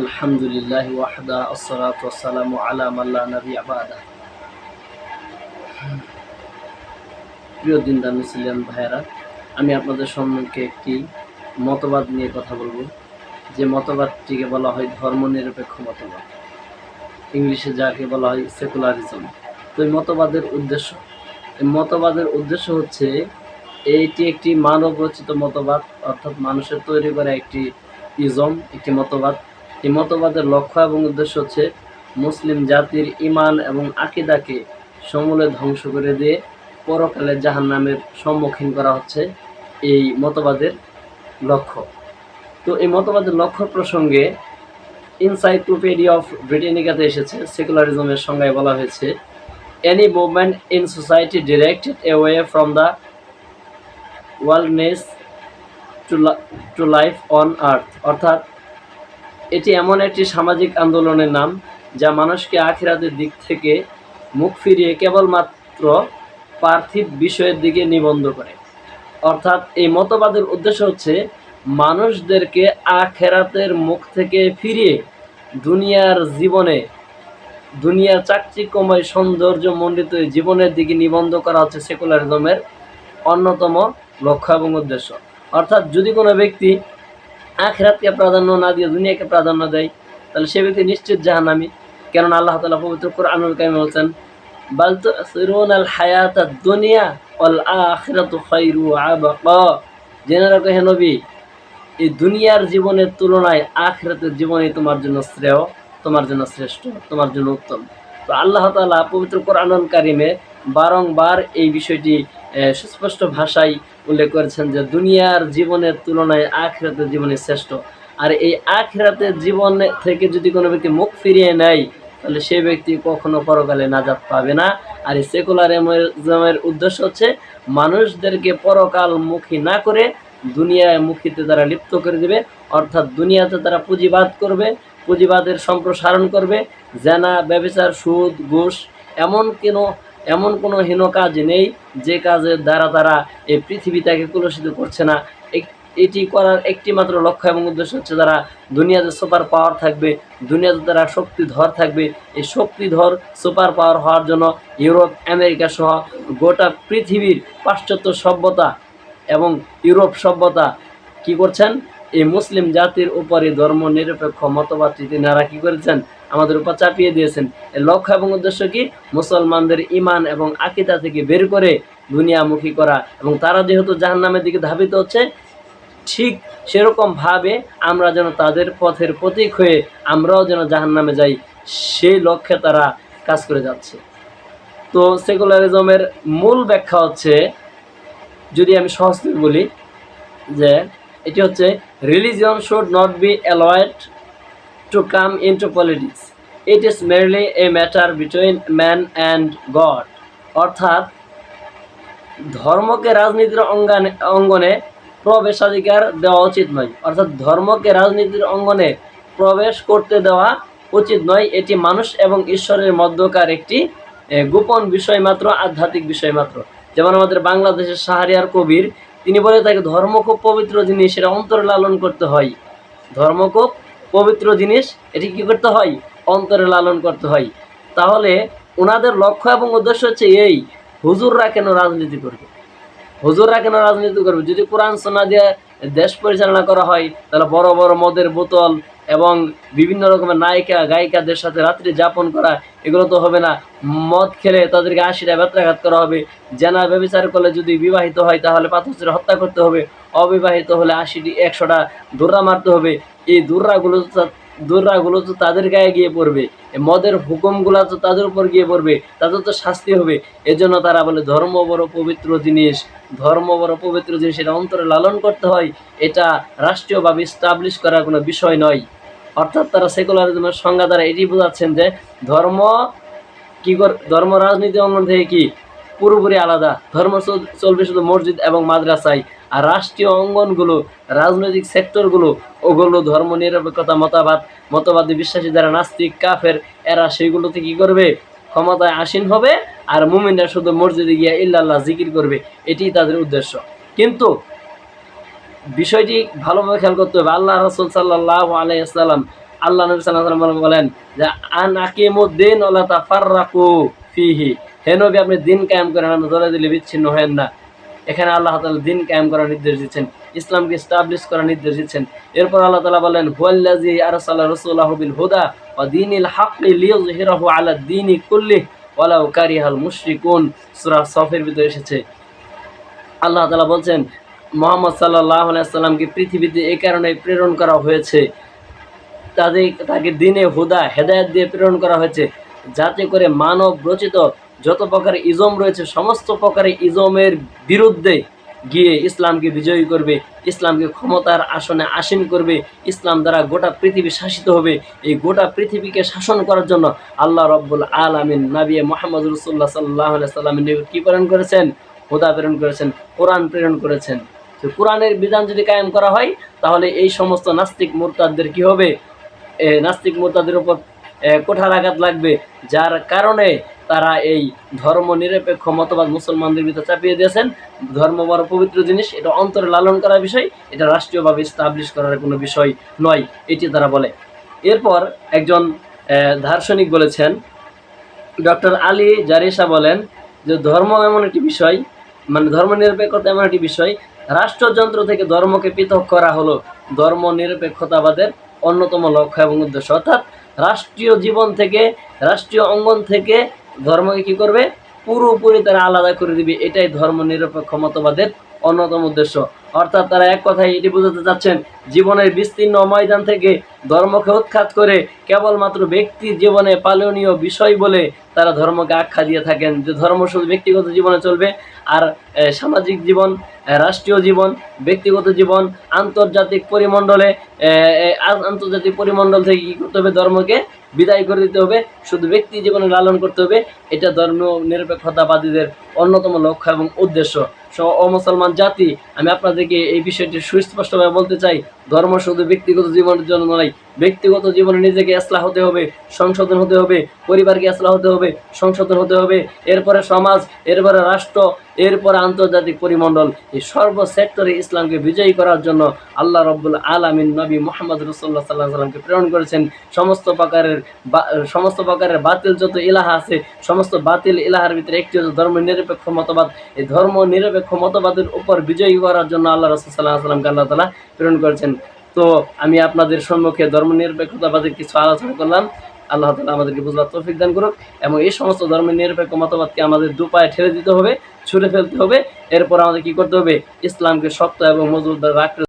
আলহামদুলিল্লাহ ওয়াহদা, আসসালাতু ওয়াসসালামু আলা মাল্লা নবী আবাদা প্রিয় ভাইয়েরা, আমি আপনাদের সম্মুখে একটি মতবাদ নিয়ে কথা বলব। যে মতবাদটিকে বলা হয় ধর্মনিরপেক্ষ মতবাদ। ইংলিশে যাকে বলা হয় সেকুলারিজম। তো এই মতবাদের উদ্দেশ্য, এই মতবাদের উদ্দেশ্য হচ্ছে, এইটি একটি মানব রচিত মতবাদ, অর্থাৎ মানুষের তৈরি করা একটি ইজম, একটি মতবাদ। এই মতবাদের লক্ষ্য এবং উদ্দেশ্য হচ্ছে মুসলিম জাতির ইমান এবং আকিদাকে সমূলে ধ্বংস করে দিয়ে পরকালে জাহান নামের সম্মুখীন করা হচ্ছে এই মতবাদের লক্ষ্য। তো এই মতবাদের লক্ষ্য প্রসঙ্গে ইনসাইক্লোপিডিয়া অফ ব্রিটেনিকাতে এসেছে সেকুলারিজমের সংজ্ঞায় বলা হয়েছে any movement in society directed away from the worldliness to to life on earth অর্থাৎ এটি এমন একটি সামাজিক আন্দোলনের নাম, যা মানুষকে আখিরাতের দিক থেকে মুখ ফিরিয়ে কেবলমাত্র পার্থিব বিষয়ের দিকে নিবন্ধ করে। অর্থাৎ এই মতবাদের উদ্দেশ্য হচ্ছে, মানুষদেরকে আখেরাতের মুখ থেকে ফিরিয়ে দুনিয়ার জীবনে, দুনিয়ার চাকচিক্যময় সৌন্দর্য মণ্ডিত জীবনের দিকে নিবন্ধ করা হচ্ছে সেকুলারিজমের অন্যতম লক্ষ্য এবং উদ্দেশ্য। অর্থাৎ যদি কোনো ব্যক্তি আখেরাতকে প্রাধান্য না দিয়ে দুনিয়াকে প্রাধান্য দেয়, তাহলে সে ব্যক্তি নিশ্চিত জাহান্নামী। কেননা আল্লাহ তালা পবিত্র কোরআনুল কাইম বলছেন, বাল তুসিরুন আল হায়াত দুনিয়া অল আখিরাতু খায়রু আবাকা। জেনে রাখো হে নবী, এই দুনিয়ার জীবনের তুলনায় আখিরাতের জীবনই তোমার জন্য শ্রেয়, তোমার জন্য শ্রেষ্ঠ, তোমার জন্য উত্তম। তো আল্লাহ তাআলা পবিত্র কোরআনুল কারিমে বারংবার এই বিষয়টি সুস্পষ্ট ভাষায় উল্লেখ করেছেন যে দুনিয়ার জীবনের তুলনায় আখিরাতের জীবনই শ্রেষ্ঠ। আর এই আখিরাতের জীবন থেকে যদি কোনো ব্যক্তি মুখ ফিরিয়ে নেয়, তাহলে সেই ব্যক্তি কখনো পরকালে নাজাত পাবে না। আর এই সেকুলারিজমের উদ্দেশ্য হচ্ছে, মানুষদেরকে পরকাল মুখী না করে দুনিয়ায় মুখীতে তারা লিপ্ত করে দেবে। অর্থাৎ দুনিয়াতে তারা পুঁজিবাদ করবে, পুঁজিবাদের সম্প্রসারণ করবে, জেনা, ব্যবচার, সুদ, ঘুষ, এমন কেন এমন কোনো হীন কাজ নেই, যে কাজের দ্বারা তারা এই পৃথিবীটাকে কলুষিত করছে না। এটি করার একটি মাত্র লক্ষ্য এবং উদ্দেশ্য হচ্ছে তারা দুনিয়াতে সুপার পাওয়ার থাকবে, দুনিয়াতে তারা শক্তিধর থাকবে। এই শক্তিধর সুপার পাওয়ার হওয়ার জন্য ইউরোপ, আমেরিকা সহ গোটা পৃথিবীর পাশ্চাত্য সভ্যতা এবং ইউরোপ সভ্যতা কি করছেন? এই মুসলিম জাতির উপরে ধর্ম নিরপেক্ষ মতবাদটি তিনারা কি করেছেন, আমাদের উপর চাপিয়ে দিয়েছেন। এর লক্ষ্য এবং উদ্দেশ্য কি? মুসলমানদের ইমান এবং আকিদা থেকে বের করে দুনিয়ামুখী করা। এবং তারা যেহেতু জাহান্নামের দিকে ধাবিত হচ্ছে, ঠিক সেরকম ভাবে আমরা যেন তাদের পথের প্রতীক হয়ে আমরাও যেন জাহান্নামে যাই, সেই লক্ষ্যে তারা কাজ করে যাচ্ছে। তো সেকুলারিজমের মূল ব্যাখ্যা হচ্ছে, যদি আমি সহজ বলি, যে এটি হচ্ছে religion should not be allowed to come into politics it is merely a matter between man and God অর্থাৎ, ধর্মকে রাজনীতির অঙ্গনে অঙ্গনে প্রবেশাধিকার দেওয়া উচিত নয়। অর্থাৎ, ধর্মকে রাজনীতির অঙ্গনে প্রবেশ করতে দেওয়া উচিত নয়। এটি মানুষ এবং ঈশ্বরের মধ্যকার একটি গোপন বিষয় মাত্র, আধ্যাত্মিক বিষয় মাত্র। যেমন আমাদের বাংলাদেশের শাহরিয়ার কবির তিনি বলে তাকে ধর্ম খুব পবিত্র জিনিস এটা অন্তরে লালন করতে হয়। ধর্ম খুব পবিত্র জিনিস, এটি কী করতে হয়? অন্তরে লালন করতে হয়। তাহলে ওনাদের লক্ষ্য এবং উদ্দেশ্য হচ্ছে এই, হুজুররা কেন রাজনীতি করবে? হুজুররা কেন রাজনীতি করবে? যদি কোরআন সোনা দিয়ে দেশ পরিচালনা করা হয়, তাহলে বড় বড় মদের বোতল এবং বিভিন্ন রকমের নায়িকা, গায়িকাদের সাথে রাত্রি যাপন করা, এগুলো তো হবে না। মদ খেলে তাদেরকে আশিটা ব্যত্রাঘাত করা হবে। জেনা ব্যবচার করলে যদি বিবাহিত হয়, তাহলে পাথর হত্যা করতে হবে। অবিবাহিত হলে আশিটি, একশোটা দুর্রা মারতে হবে। এই দুর্রাগুলো তো তা- তাদের গায়ে গিয়ে পড়বে। মদের হুকুমগুলো তো তাদের উপর গিয়ে পড়বে। তাদের তো শাস্তি হবে। এজন্য তারা বলে, ধর্ম বড় পবিত্র জিনিস। ধর্ম বড় পবিত্র জিনিস, এটা অন্তরে লালন করতে হয়। এটা রাষ্ট্রীয়ভাবে স্টাবলিশ করার কোনো বিষয় নয়। অর্থাৎ তারা সেকুলারিজমের সংজ্ঞা দ্বারা এটি বোঝাচ্ছেন যে, ধর্ম কি ধর্ম রাজনীতি অঙ্গন থেকে কি? পুরোপুরি আলাদা। ধর্ম চলবে শুধু মসজিদ এবং মাদ্রাসায়। আর রাষ্ট্রীয় অঙ্গনগুলো, রাজনৈতিক সেক্টরগুলো, ওগুলো ধর্ম নিরপেক্ষতা মতাবাদ, মতবাদী বিশ্বাসী যারা নাস্তিক, কাফের, এরা সেইগুলোতে কি করবে? ক্ষমতায় আসীন হবে আর মুমিনরা শুধু মসজিদে গিয়ে ইল্লাল্লাহ জিকির করবে এটি তাদের উদ্দেশ্য। কিন্তু বিষয়টি ভালোভাবে খেয়াল করতে হবে। আল্লাহ রসুল সাল্লাহ আলাইসাল্লাম আল্লাহ নবী ওয়াসাল্লাম বলেন যে, আন আকিমুদ্দিন ওয়ালা তাফাররাকু ফিহি। হে নবী, আপনি দিন কায়েম করেন দলে দিলে বিচ্ছিন্ন হয়েন না। এখানে আল্লাহ তাআলা দিন কায়েম করার নির্দেশ দিচ্ছেন, ইসলামকে স্টাবলিশ করার নির্দেশ দিচ্ছেন। এরপর আল্লাহ তালা বলেন, হুয়াল্লাযী আরসালা রাসূলাহু বিল হুদা ওয়া দীনিল হাক্কি লিইয়ুযহিরাহু আলা দীনি কুল্লিহি ওয়ালাউ কারিহাল মুশরিকুন। সূরা সফের ভিতরে এসেছে। আল্লাহ তাআলা বলছেন, মোহাম্মদ সাল্লাল্লাহু আলাইহি সাল্লামকে পৃথিবীতে এই কারণে প্রেরণ করা হয়েছে। তাদের, তাকে দিনে হুদা, হেদায়েত দিয়ে প্রেরণ করা হয়েছে। যাতে করে মানব রচিত যত প্রকার ইজম রয়েছে, সমস্ত প্রকারের ইজমের বিরুদ্ধে গিয়ে ইসলামকে বিজয়ী করবে, ইসলামকে ক্ষমতার আসনে আসীন করবে, ইসলাম দ্বারা গোটা পৃথিবী শাসিত হবে। এই গোটা পৃথিবীকে শাসন করার জন্য আল্লাহ রব্বুল আলামিন নাবিয়ে মোহাম্মদ রসুল্লাহ সাল্লাহ সাল্লামের কী প্রেরণ করেছেন? হুদা প্রেরণ করেছেন, কোরআন প্রেরণ করেছেন। তো কোরআনের বিধান যদি কায়েম করা হয়, তাহলে এই সমস্ত নাস্তিক মোরতাদদের কি হবে? নাস্তিক মোরতাদের উপর কোঠার আঘাত লাগবে, যার কারণে তারা এই ধর্ম নিরপেক্ষ মতবাদ মুসলমানদের ভিতরে চাপিয়ে দিয়েছেন। ধর্ম বড় পবিত্র জিনিস, এটা অন্তরে লালন করার বিষয়, এটা রাষ্ট্রীয়ভাবে স্টাবলিশ করার কোনো বিষয় নয়, এটি তারা বলে। এরপর একজন দার্শনিক বলেছেন, ডক্টর আলী জারিসা বলেন যে ধর্ম এমন একটি বিষয় মানে ধর্ম নিরপেক্ষতা এমন একটি বিষয়, রাষ্ট্রযন্ত্র থেকে ধর্মকে পৃথক করা হলো ধর্ম নিরপেক্ষতাবাদের অন্যতম লক্ষ্য এবং উদ্দেশ্য। অর্থাৎ রাষ্ট্রীয় জীবন থেকে, রাষ্ট্রীয় অঙ্গন থেকে ধর্মকে কি করবে? পুরোপুরি তারা আলাদা করে দিবে। এটাই ধর্ম নিরপেক্ষ মতবাদের অন্যতম উদ্দেশ্য। অর্থাৎ তারা এক কথায় এটি বোঝাতে চাচ্ছেন, জীবনের বিস্তীর্ণ ময়দান থেকে ধর্মকে উৎখাত করে কেবলমাত্র ব্যক্তি জীবনে পালনীয় বিষয় বলে তারা ধর্মকে আখ্যা দিয়ে থাকেন। যে ধর্ম শুধু ব্যক্তিগত জীবনে চলবে আর সামাজিক জীবন রাষ্ট্রীয় জীবন, ব্যক্তিগত জীবন, আন্তর্জাতিক পরিমণ্ডলে আন্তর্জাতিক পরিমণ্ডল থেকে কী করতে হবে? ধর্মকে বিদায় করে দিতে হবে। শুধু ব্যক্তি জীবনে লালন করতে হবে। এটা ধর্ম নিরপেক্ষতাবাদীদের অন্যতম লক্ষ্য এবং উদ্দেশ্য। অমুসলমান জাতি, আমি আপনাদেরকে এই বিষয়টি সুস্পষ্টভাবে বলতে চাই। ধর্ম শুধু ব্যক্তিগত জীবনের জন্য নয় ব্যক্তিগত জীবনে নিজেকে আসলা হতে হবে, সংশোধন হতে হবে, পরিবারকে আসলা হতে হবে, সংশোধন হতে হবে, এরপরে সমাজ, এরপরে রাষ্ট্র, এরপরে আন্তর্জাতিক পরিমণ্ডল। এই সর্ব সেক্টরে ইসলামকে বিজয়ী করার জন্য আল্লাহ রব্বুল আলামিন নবী মোহাম্মদ রসুল্লাহ সাল্লাহ সাল্লামকে প্রেরণ করেছেন। সমস্ত প্রকারের সমস্ত প্রকারের বাতিল যত ইলাহা আছে, সমস্ত বাতিল ইলাহার ভিতরে একটি হচ্ছে ধর্ম নিরপেক্ষ মতবাদ। এই ধর্ম নিরপেক্ষ মতবাদের উপর বিজয়ী করার জন্য আল্লাহ রসুল সাল্লাহ সাল্লামকে আল্লাহ তালা প্রেরণ করেছেন। তো আমি আপনাদের সম্মুখে ধর্ম নিরপেক্ষতাবাদের কিছু আলোচনা করলাম। আল্লাহ তালা আমাদেরকে বুঝবার তৌফিক দান করুক এবং এই সমস্ত ধর্ম নিরপেক্ষ মতবাদকে আমাদের দুপায়ে ঠেলে দিতে হবে, ছুড়ে ফেলতে হবে। এরপর আমাদের কি করতে হবে? ইসলামকে শক্ত এবং মজবুত রাখতে